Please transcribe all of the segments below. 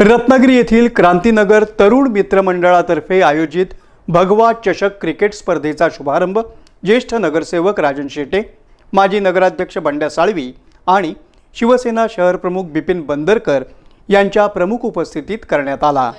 रत्नागिरी येथील क्रांतीनगर तरुण मित्र मंडळातर्फे आयोजित भगवा चषक क्रिकेट स्पर्धेचा शुभारंभ ज्येष्ठ नगरसेवक राजन शेटे माजी नगराध्यक्ष बंड्या साळवी आणि शिवसेना शहरप्रमुख बिपिन बंदरकर यांच्या प्रमुख उपस्थितीत करण्यात आला.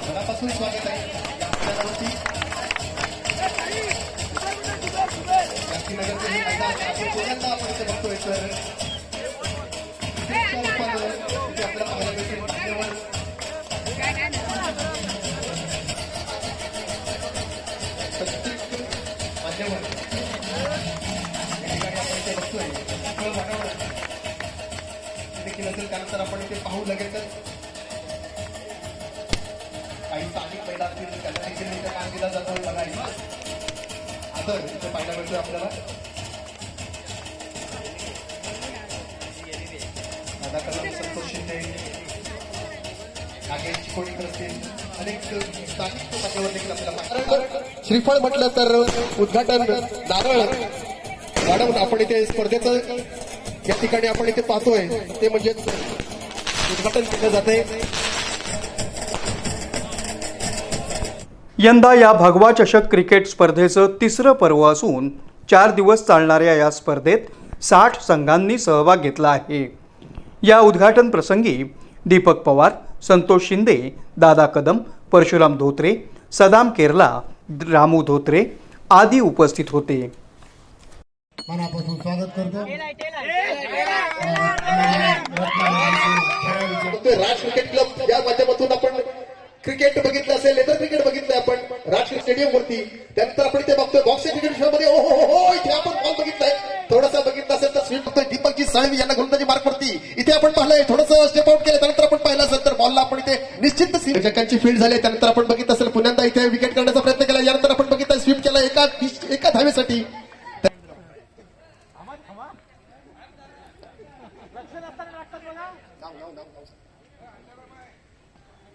मनापासून स्वागत आहे. आपल्यावरती क्रांतीनगरचं हे मैदान आपण बघतोय तर ठिकाणी बघतोय खेळ वातावरण देखील असेल त्यानंतर आपण ते पाहू लगेचच काही स्थानिक पहिला असतील त्यांना देखील इथं काम दिला जातो बघायला आदर इथं पाहायला मिळतोय आपल्याला दादा कदम संतोष शिंदे नागेश चिकोडीकर असतील अनेक देखील श्रीफळ म्हटलं तर उद्घाटन नारळ मॅडम आपण इथे स्पर्धेचं या ठिकाणी आपण इथे पाहतोय. ते म्हणजे उद्घाटन केलं जाते यंदा या भगवा चषक क्रिकेट स्पर्धेचं तिसरं पर्व असून चार दिवस चालणाऱ्या या स्पर्धेत साठ संघांनी सहभाग घेतला आहे. या उद्घाटन प्रसंगी दीपक पवार संतोष शिंदे दादा कदम परशुराम धोत्रे सदाम केरला रामू धोत्रे आदी उपस्थित होते. मनापासून स्वागत करतो. बघतोय राज क्रिकेट क्लब या माध्यमातून आपण क्रिकेट बघितलं असेल लेदर क्रिकेट बघितलंय आपण. राष्ट्रीय स्टेडियम वरती त्यानंतर आपण इथे बघतोय बॉक्सिंग क्रिकेटमध्ये. ओ हो हो इथे आपण बॉल बघितलाय. थोडासा बघितलं असेल तर स्वीप बघतोय दीपकजी साळवी यांना गोलंदाजी मार्क वरती इथे आपण पाहिलंय थोडंसं स्टेप आउट केलं त्यानंतर आपण पाहिलं असेल तर बॉलला आपण इथे निश्चित जगांची फील्ड झाली त्यानंतर आपण बघितलं असेल पुण्यांदा इथे विकेट करण्याचा प्रयत्न केला. यानंतर आपण बघितलं स्वीप केला एका एका धावेसाठी.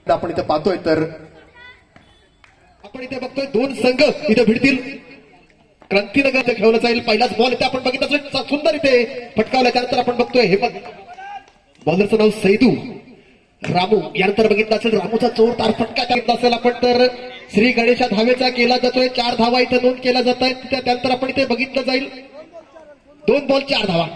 आपण इथे पाहतोय तर आपण इथे बघतोय दोन संघ इथे भिडतील. क्रांतीनगर खेळवलं जाईल. पहिलाच बॉल इथे आपण बघितलं सुंदर इथे फटकावला त्यानंतर आपण बघतोय हे बघ बॉलरचं नाव सैदू. रामू. यानंतर बघितलं असेल रामूचा जोरदार फटका घेतला असेल आपण तर श्री गणेशा धावेचा केला जातोय. चार धावा इथे नोंद केला जात आहेत. त्यानंतर आपण इथे बघितलं जाईल. दोन बॉल चार धावा.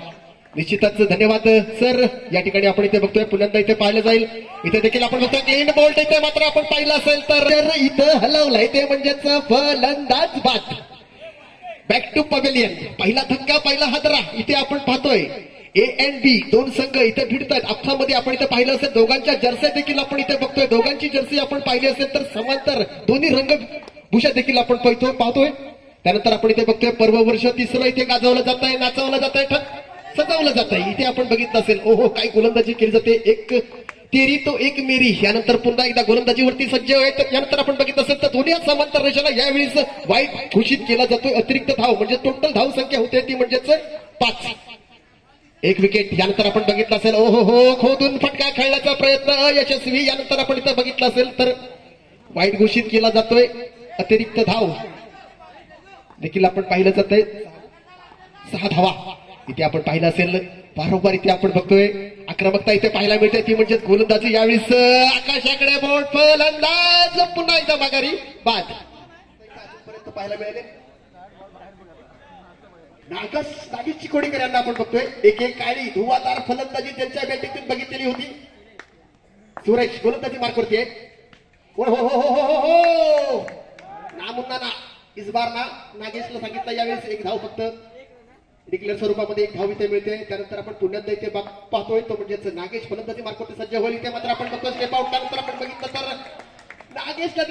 निश्चितच धन्यवाद सर. या ठिकाणी आपण इथे बघतोय पुल्यांदा इथे पाहिलं जाईल. इथे देखील आपण बघतोय एंड बॉल्ट इथे मात्र आपण पाहिलं असेल तर. इथं हलवलंय ते म्हणजेच फलंदाज बाद. बॅक टू पवेलियन पहिला धक्का पहिला हादरा. इथे आपण पाहतोय ए एन बी दोन संघ इथे भिडत आहेत आपसामध्ये आपण इथे पाहिलं असेल दोघांच्या जर्सी देखील आपण इथे बघतोय. दोघांची जर्सी आपण पाहिली असेल तर समांतर. दोन्ही रंगभूषा देखील आपण पाहतोय पाहतोय. त्यानंतर आपण इथे बघतोय पर्व वर्ष तिसरं इथे गाजवलं जात आहे नाचवलं जात आहे सजावलं जातं इथे आपण बघितलं असेल ओहो काय गोलंदाजी केली जाते. एक तेरी तो एक मेरी. यानंतर पुन्हा एकदा गोलंदाजीवरती सज्ज आहे तर यानंतर आपण बघितलं असेल तर दोन्ही समांतर रेषेला यावेळेस वाईट घोषित केला जातोय. अतिरिक्त धाव म्हणजे टोटल धाव संख्या होते ती म्हणजेच पाच. एक विकेट यानंतर आपण बघितलं असेल ओहो हो खोदून फटका खेळण्याचा प्रयत्न अयशस्वी. यानंतर आपण इथं बघितलं असेल तर वाईट घोषित केला जातोय. अतिरिक्त धाव. देखील आपण पाहिलं जात आहे सहा धावा. इथे आपण पाहिलं असेल वारंवार इथे आपण बघतोय आक्रमकता इथे पाहायला मिळते. ती म्हणजे गोलंदाजी यावेळेस आकाशाकडे बोट फलंदाज पुन्हा एकदा माघारी. बाद. पाहायला मिळाले. नागस नागेश चिकोडीकर यांना आपण बघतोय. एक एक काळी धुवादार फलंदाजी त्यांच्या बॅटिंगतून बघितलेली होती. सुरेश गोलंदाजी मार्क करते हो हो हो हो हो हो, हो. ना मुन्ना ना इस बार ना नागेशला सांगितलं यावेळेस एक धाव फक्त. डिक्लेअर स्वरूपामध्ये एक धाव इथे मिळते. त्यानंतर आपण पुण्यात इथे पाहतोय. तो म्हणजेच नागेश फलंदाजी मार्फत सज्ज होईल. इथे मात्र आपण बघतो स्टेप आउट त्यानंतर आपण बघितलं तर नागेशला